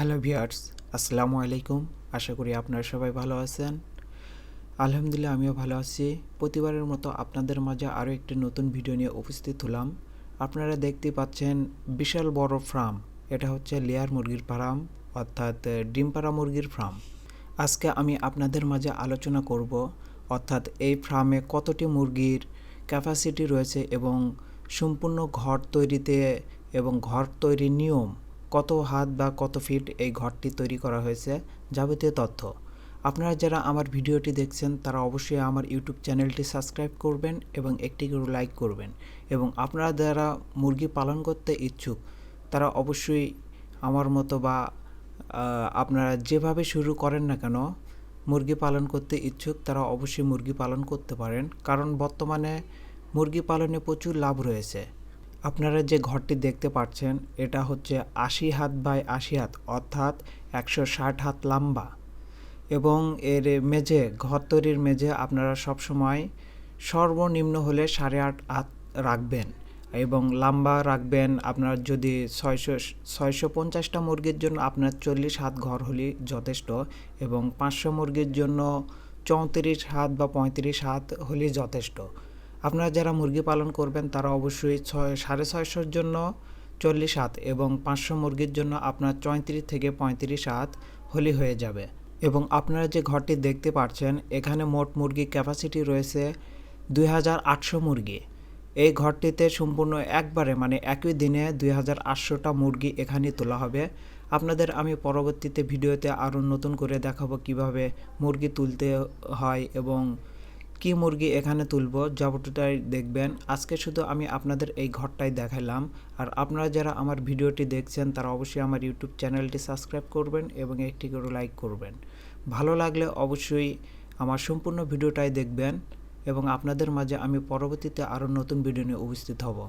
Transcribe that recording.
Hello viewers আসসালামু আলাইকুম। আশা করি আপনারা সবাই ভালো আছেন। আলহামদুলিল্লাহ আমিও ভালো আছি। প্রতিবারের মতো আপনাদের মাঝে আরও একটি নতুন ভিডিও নিয়ে উপস্থিত হলাম। আপনারা দেখতে পাচ্ছেন বিশাল বড় ফার্ম। এটা হচ্ছে লেয়ার মুরগির ফার্ম অর্থাৎ আহ, ডিম পাড়া মুরগির ফার্ম। আজকে আমি আপনাদের মাঝে আলোচনা করব অর্থাৎ এই ফার্মে কতটি মুরগির ক্যাপাসিটি রয়েছে এবং সম্পূর্ণ ঘর তৈরিতে এবং ঘর তৈরির নিয়ম কত হাত বা কত ফিট এই ঘরটি তৈরি করা হয়েছে যাবতীয় তথ্য। আপনারা যারা আমার ভিডিওটি দেখছেন, তারা অবশ্যই আমার ইউটিউব চ্যানেলটি সাবস্ক্রাইব করবেন এবং একটি করে লাইক করবেন। এবং আপনারা যারা মুরগি পালন করতে ইচ্ছুক, তারা অবশ্যই আমার মতো বা আপনারা যেভাবে শুরু করেন না কেন, মুরগি পালন করতে ইচ্ছুক, তারা অবশ্যই মুরগি পালন করতে পারেন। কারণ বর্তমানে মুরগি পালনে প্রচুর লাভ রয়েছে। আপনারা যে ঘরটি দেখতে পাচ্ছেন, এটা হচ্ছে আশি হাত বাই আশি হাত, অর্থাৎ একশো ষাট হাত লম্বা। এবং এর মেঝে, ঘর তৈরির মেঝে আপনারা সবসময় সর্বনিম্ন হলে সাড়ে আট হাত রাখবেন এবং লম্বা রাখবেন আপনার যদি ছয়শো ছয়শো পঞ্চাশটা মুরগির জন্য আপনার চল্লিশ হাত ঘর হলেই যথেষ্ট এবং পাঁচশো মুরগির জন্য চৌত্রিশ হাত বা পঁয়ত্রিশ হাত হলেই যথেষ্ট। আপনারা যারা মুরগি পালন করবেন, তারা অবশ্যই ছয় সাড়ে ছয়শোর জন্য চল্লিশ হাত এবং পাঁচশো মুরগির জন্য আপনার চৌত্রিশ থেকে পঁয়ত্রিশ হাত হলি হয়ে যাবে। এবং আপনারা যে ঘরটি দেখতে পাচ্ছেন, এখানে মোট মুরগি ক্যাপাসিটি রয়েছে দুই হাজার আটশো মুরগি। এই ঘরটিতে সম্পূর্ণ একবারে মানে একই দিনে দুই হাজার আটশোটা মুরগি এখানে তোলা হবে। আপনাদের আমি পরবর্তীতে ভিডিওতে আরও নতুন করে দেখাবো কীভাবে মুরগি তুলতে হয় এবং কি মুরগি এখানে তুলব যাবতীয়টাই দেখবেন। আজকে শুধু আমি আপনাদের এই ঘরটাই দেখালাম। আর আপনারা যারা আমার ভিডিওটি দেখছেন, তারা অবশ্যই আমার ইউটিউব চ্যানেলটি সাবস্ক্রাইব করবেন এবং একটি করে লাইক করবেন। ভালো লাগলে অবশ্যই আমার সম্পূর্ণ ভিডিওটাই দেখবেন এবং আপনাদের মাঝে আমি পরবর্তীতে আরও নতুন ভিডিও নিয়ে উপস্থিত হব।